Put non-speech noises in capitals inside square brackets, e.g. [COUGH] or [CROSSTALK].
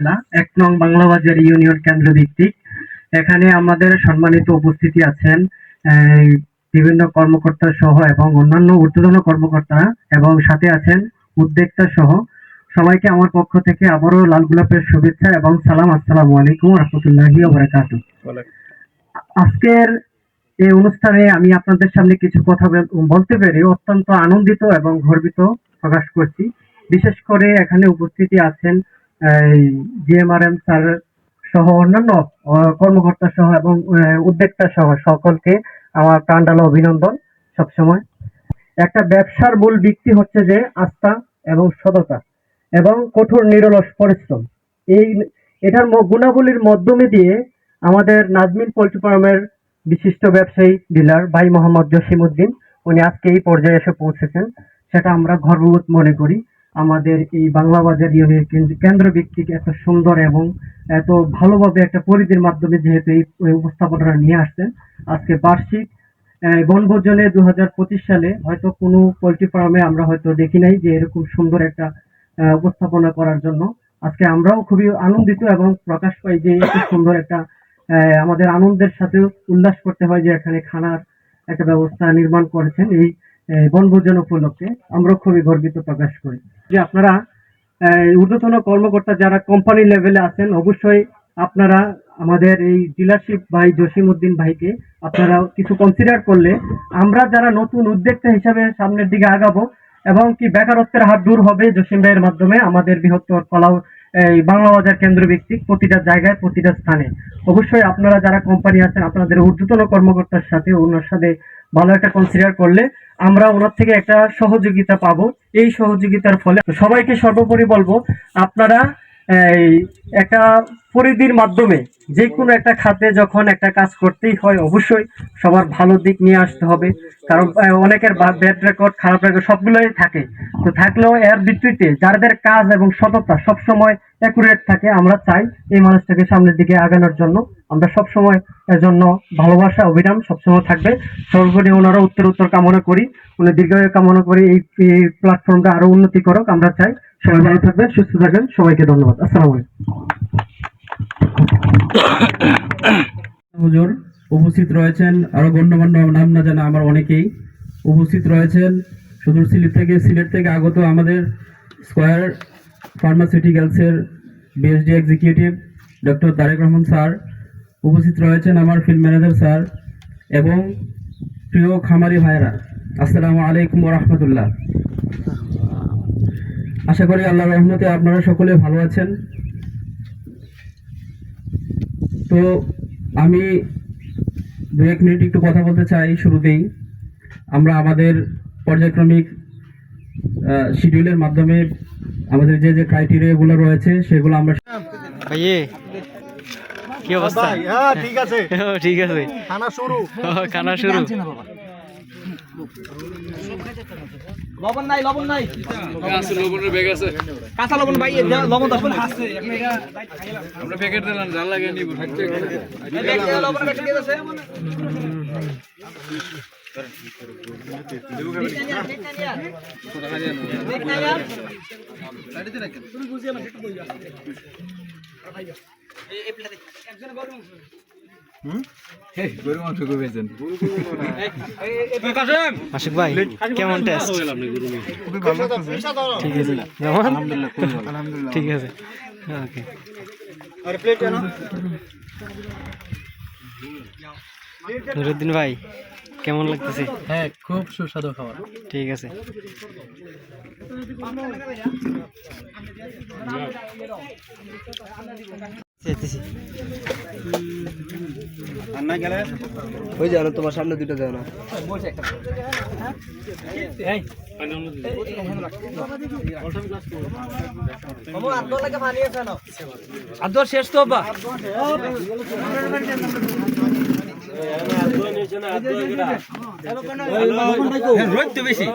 না এক নং বাংলা বাজার ইউনিয়ন কেন্দ্র ভিত্তিক। এখানে আমাদের সম্মানিত উপস্থিতি আছেন বিভিন্ন কর্মকর্তা সহ এবং অন্যান্য ঊর্ধ্বতন কর্মকর্তা এবং সাথে আছেন উদ্যোক্তা সহ সবাইকে আমার পক্ষ থেকে আবারও লাল গোলাপের শুভেচ্ছা এবং সালাম, আসসালামু আলাইকুম রহমতুল্লাহি বারাকাতু। আজকের এই অনুষ্ঠানে আমি আপনাদের সামনে কিছু কথা বলতে পেরে অত্যন্ত আনন্দিত এবং গর্বিত প্রকাশ করছি। বিশেষ করে এখানে উপস্থিতি আছেন জিএমআরএম স্যার সহ অন্যান্য কর্মকর্তা সহ এবং উদ্যোক্তা সহ সকলকে আমার প্রাণডালা অভিনন্দন সবসময়। একটা ব্যবসার মূল ভিত্তি হচ্ছে যে আস্থা এবং সততা এবং কঠোর নিরলস পরিশ্রম। এই এটার গুণাবলীর মাধ্যমে দিয়ে আমাদের নাজমিন পোল্ট্রি ফার্মের বিশিষ্ট ব্যবসায়ী, ডিলার ভাই মোহাম্মদ জসিমউদ্দিন, উনি আজকে এই পর্যায়ে এসে পৌঁছেছেন। সেটা আমরা গর্ববোধ মনে করি। আমাদের এই বাংলা বাজার ইউনিয়ন কেন্দ্র- কেন্দ্র ভিত্তিক এত সুন্দর এবং এত ভালোভাবে একটা পরিধির মাধ্যমে যেহেতু এই উপস্থাপনাটা নিয়ে আসছেন, আজকে বার্ষিক বনভোজনে দু হাজার পঁচিশ সালে হয়তো কোনো পোলট্রি ফার্মে আমরা হয়তো দেখি নাই যে এরকম সুন্দর একটা উপস্থাপনা করার জন্য। আজকে আমরাও খুবই আনন্দিত এবং প্রকাশ পাই যে এত সুন্দর একটা আমাদের আনন্দের সাথে উল্লাস করতে হয় যে এখানে খানার একটা ব্যবস্থা নির্মাণ করেছেন। এই বনভোজন উপলক্ষে আমরা খুবই গর্বিত প্রকাশ করি। যে আপনারা ঊর্ধ্বতন কর্মকর্তা যারা কোম্পানি লেভেলে আছেন, অবশ্যই আপনারা আমাদের এই ডিলারশিপ ভাই জসিমউদ্দিন ভাইকে আপনারা কিছু কনসিডার করলে আমরা যারা নতুন উদ্যোক্তা হিসাবে সামনের দিকে আগাবো এবং কি বেকারত্বের হাত দূর হবে জসিম ভাইয়ের মাধ্যমে আমাদের বৃহত্তর কলাও এই বাংলা বাজার কেন্দ্র ভিত্তিক প্রতিটা জায়গায়, প্রতিটা স্থানে। অবশ্যই আপনারা যারা কোম্পানি আছেন, আপনাদের ঊর্ধ্বতন কর্মকর্তার সাথে, ওনার সাথে ভালো একটা কনসিডার করলে আমরা ওনার থেকে একটা সহযোগিতা পাবো। এই সহযোগিতার ফলে সবাইকে সর্বোপরি বলব, আপনারা একটা পরিধির মাধ্যমে যে কোনো একটা খাতে যখন একটা কাজ করতেই হয়, অবশ্যই সবার ভালো দিক নিয়ে আসতে হবে। কারণ অনেকের ব্যাড রেকর্ড খারাপ রেকর্ড সবগুলোই থাকে। তো থাকলেও এর ভিত্তিতে যাদের কাজ এবং সততা সবসময় অ্যাকুরেট থাকে, আমরা চাই এই মানুষটাকে সামনের দিকে আগানোর জন্য। আমরা সবসময় এর জন্য ভালোবাসা অবিরাম সবসময় থাকবে। সর্বোপরি ওনারা উত্তর উত্তর কামনা করি। উনি দীর্ঘায়ু কামনা করি এই প্ল্যাটফর্মটা আরও উন্নতি করুক, আমরা চাই সবাই ভালো থাকবেন, সুস্থ থাকবেন, সবাইকে ধন্যবাদ, আসসালামু আলাইকুম। হুজুর, উপস্থিত রয়েছেন, আরও গণ্যমান্য নাম না জানা আমার অনেকেই উপস্থিত রয়েছেন। সুদূর সিলেট থেকে সিলেট থেকে আগত আমাদের square ফার্মাসিউটিক্যালসের BSD executive doctor Tarek Rahman sir উপস্থিত রয়েছেন, আমার ফিল্ড ম্যানেজার স্যার এবং প্রিয় খামারি ভাইরা আসসালামু আলাইকুম রহমতুল্লাহ। আশা করি আল্লাহ রহমতে আপনারা সকলে ভালো আছেন। তো আমি দু এক মিনিট একটু কথা বলতে চাই শুরুতেই। আমরা আমাদের পর্যায়ক্রমিক শিডিউলের মাধ্যমে আমাদের যে যে ক্রাইটেরিয়াগুলো রয়েছে সেগুলো আমরা কি অবস্থা? হ্যাঁ ঠিক আছে। [LAUGHS] ঠিক আছে। খানা শুরু। খানা শুরু। লবণ নাই লবণ নাই। কাঁচা লবণ ভাই লবণ দাও আমরা প্যাকেট দিলাম জাল লাগিয়ে নিব লবণ প্যাকেট দিয়ে আছে। আশিক ভাই কেমন টেস্ট খুবই ভালো লাগতেছে ঠিক আছে ঠিক আছে। ওকে। নুরুদ্দিন ভাই কেমন লাগতেছে? হ্যাঁ খুব সুস্বাদু খাবার। ঠিক আছে। যেতেছি। ওই জানো তোমার সামনে দুটো দেয় না আদর শেষ তো বা রোদ তো বেশি